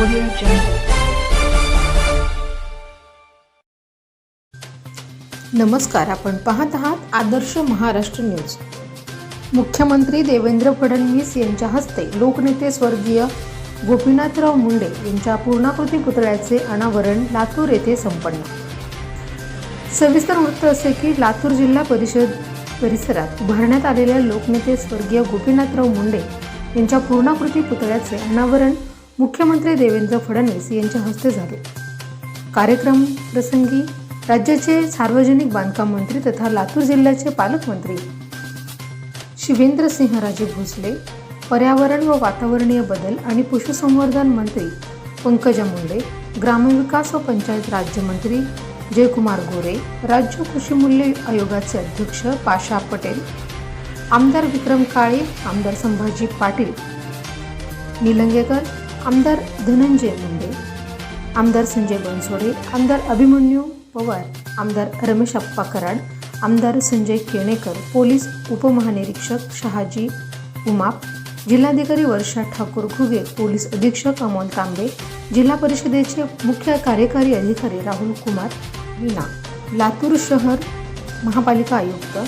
Audio Jungle. नमस्कार आपण पाहत आहात आदर्श महाराष्ट्र न्यूज मुख्यमंत्री देवेंद्र फडणवीस यांच्या हस्ते लोकनेते स्वर्गीय गोपीनाथराव मुंडे यांच्या पूर्णाकृती पुतळ्याचे अनावरण लातूर येथे संपन्न सविस्तर वृत्त असे की लातूर जिल्हा परिषद परिसरात उभारण्यात आलेल्या लोकनेते स्वर्गीय गोपीनाथराव मुंडे यांच्या पूर्णाकृती पुतळ्याचे अनावरण मुख्यमंत्री देवेंद्र फडणवीस यांच्या हस्ते झाले. कार्यक्रम प्रसंगी राज्याचे सार्वजनिक बांधकाम मंत्री तथा लातूर जिल्ह्याचे पालकमंत्री शिवेंद्र सिंहराजे भोसले पर्यावरण व वातावरणीय बदल आणि पशुसंवर्धन मंत्री पंकजा मुंडे ग्रामविकास व पंचायत राज्यमंत्री जयकुमार गोरे राज्य कृषी मूल्य आयोगाचे अध्यक्ष पाशा पटेल आमदार विक्रम काळे आमदार संभाजी पाटील निलंगेकर आमदार धनंजय मुंडे आमदार संजय बनसोडे आमदार अभिमन्यू पवार आमदार रमेश अप्पा कराड आमदार संजय केणेकर पोलीस उपमहानिरीक्षक शहाजी उमाप जिल्हाधिकारी वर्षा ठाकूर घुगे पोलीस अधीक्षक अमोल तांबे जिल्हा परिषदेचे मुख्य कार्यकारी अधिकारी राहुल कुमार मीना लातूर शहर महापालिका आयुक्त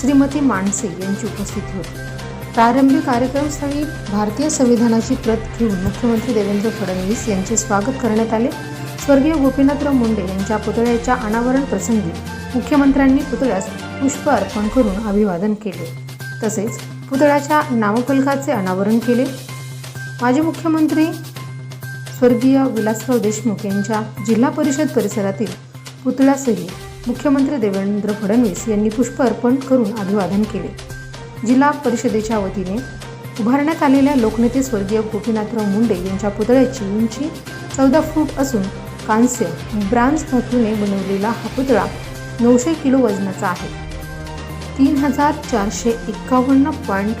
श्रीमती मानसे यांची उपस्थिती होती. प्रारंभी कार्यक्रमस्थळी भारतीय संविधानाची प्रत घेऊन मुख्यमंत्री देवेंद्र फडणवीस यांचे स्वागत करण्यात आले. स्वर्गीय गोपीनाथराव मुंडे यांच्या पुतळ्याच्या अनावरण प्रसंगी मुख्यमंत्र्यांनी पुतळ्यास पुष्प अर्पण करून अभिवादन केले. तसेच पुतळ्याच्या नामफलकाचे अनावरण केले. माजी मुख्यमंत्री स्वर्गीय विलासराव देशमुख यांच्या जिल्हा परिषद परिसरातील पुतळ्यासही मुख्यमंत्री देवेंद्र फडणवीस यांनी पुष्प अर्पण करून अभिवादन केले. जिल्हा परिषदेच्या वतीने उभारण्यात आलेल्या लोकनेते स्वर्गीय गोपीनाथराव मुंडे यांच्या पुतळ्याची उंची चौदा फूट असून कांस्य ब्रांज धातूने बनवलेला हा पुतळा नऊशे किलो वजनाचा आहे. तीन हजार चारशे एक्कावन्न पॉईंट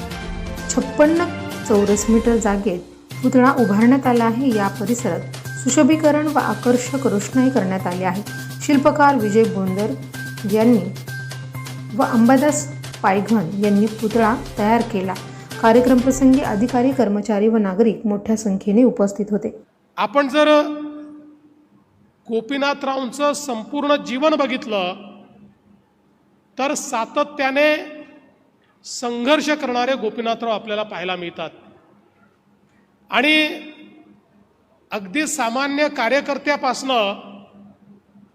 छप्पन्न चौरस मीटर जागेत पुतळा उभारण्यात आला आहे. या परिसरात सुशोभीकरण व आकर्षक रोषणाई करण्यात आली आहे. शिल्पकार विजय बोंदर यांनी व अंबादास पायघन यांनी पुतळा तयार केला. कार्यक्रम प्रसंगी अधिकारी कर्मचारी व नागरिक मोठ्या संख्येने उपस्थित होते. आपण जर गोपीनाथरावांचं संपूर्ण जीवन बघितलं तर सातत्याने संघर्ष करणारे गोपीनाथराव आपल्याला पाहायला मिळतात. आणि अगदी सामान्य कार्यकर्त्यापासनं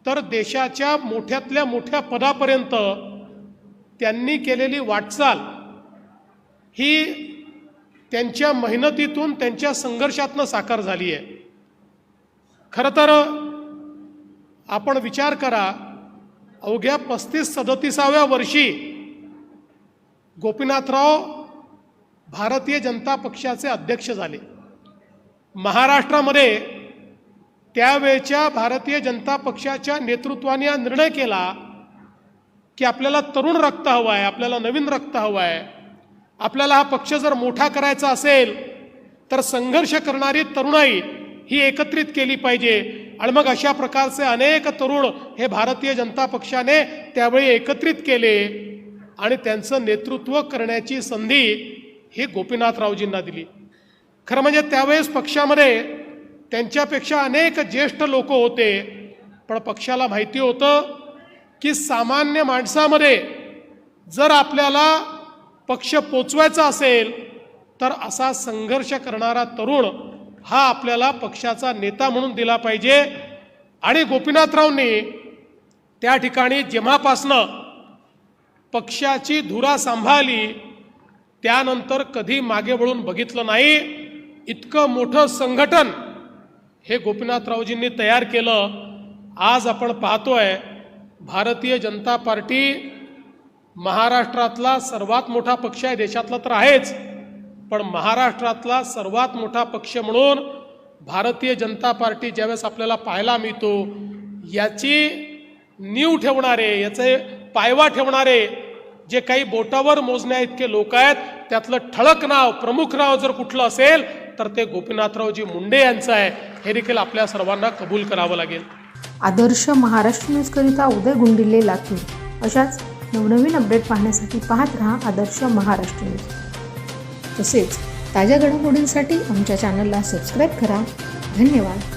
तर देशाच्या मोठ्यातल्या मोठ्या पदापर्यंत त्यांनी केलेली वाटचाल ही त्यांच्या मेहनतीतून त्यांच्या संघर्षातनं साकार झाली आहे. खरं तर आपण विचार करा अवघ्या पस्तीस सदतीसाव्या वर्षी गोपीनाथराव भारतीय जनता पक्षाचे अध्यक्ष झाले. महाराष्ट्रामध्ये त्यावेळच्या भारतीय जनता पक्षाच्या नेतृत्वाने हा निर्णय केला की आपल्याला तरुण रक्त हवं आहे आपल्याला नवीन रक्त हवं आहे आपल्याला हा पक्ष जर मोठा करायचा असेल तर संघर्ष करणारी तरुणाई ही एकत्रित केली पाहिजे. आणि मग अशा प्रकारचे अनेक तरुण हे भारतीय जनता पक्षाने त्यावेळी एकत्रित केले. आणि त्यांचं नेतृत्व करण्याची संधी ही गोपीनाथरावजींना दिली. खरं म्हणजे त्यावेळेस पक्षामध्ये त्यांच्यापेक्षा अनेक ज्येष्ठ लोक होते पण पक्षाला माहिती होतं की सामान्य माणसामध्ये जर आपल्याला पक्ष पोचवायचा असेल तर असा संघर्ष करणारा तरुण हा आपल्याला पक्षाचा नेता म्हणून दिला पाहिजे. आणि गोपीनाथरावनी त्या ठिकाणी जेव्हापासनं पक्षाची धुरा सांभाळली त्यानंतर कधी मागे वळून बघितलं नाही. इतकं मोठं संघटन हे गोपीनाथरावजींनी तयार केलं. आज आपण पाहतोय भारतीय जनता पार्टी महाराष्ट्रातला सर्वात मोठा पक्ष आहे देशातला तर आहेच. पण महाराष्ट्रातला सर्वात मोठा पक्ष म्हणून भारतीय जनता पार्टी ज्यावेळेस आपल्याला पाहायला मिळतो याची नीव ठेवणारे याचे पायवा ठेवणारे जे काही बोटावर मोजण्या इतके लोक आहेत त्यातलं ठळक नाव प्रमुख नाव जर कुठलं असेल तर ते गोपीनाथरावजी मुंडे यांचं आहे. हे देखील आपल्या सर्वांना कबूल करावं लागेल. आदर्श महाराष्ट्र न्यूजकरिता उदय गुंडिल्ले लातूर. अशाच नवनवीन अपडेट पाहण्यासाठी पाहत रहा आदर्श महाराष्ट्र न्यूज. तसेच ताज्या घडामोडींसाठी आमच्या चॅनलला सबस्क्राईब करा. धन्यवाद.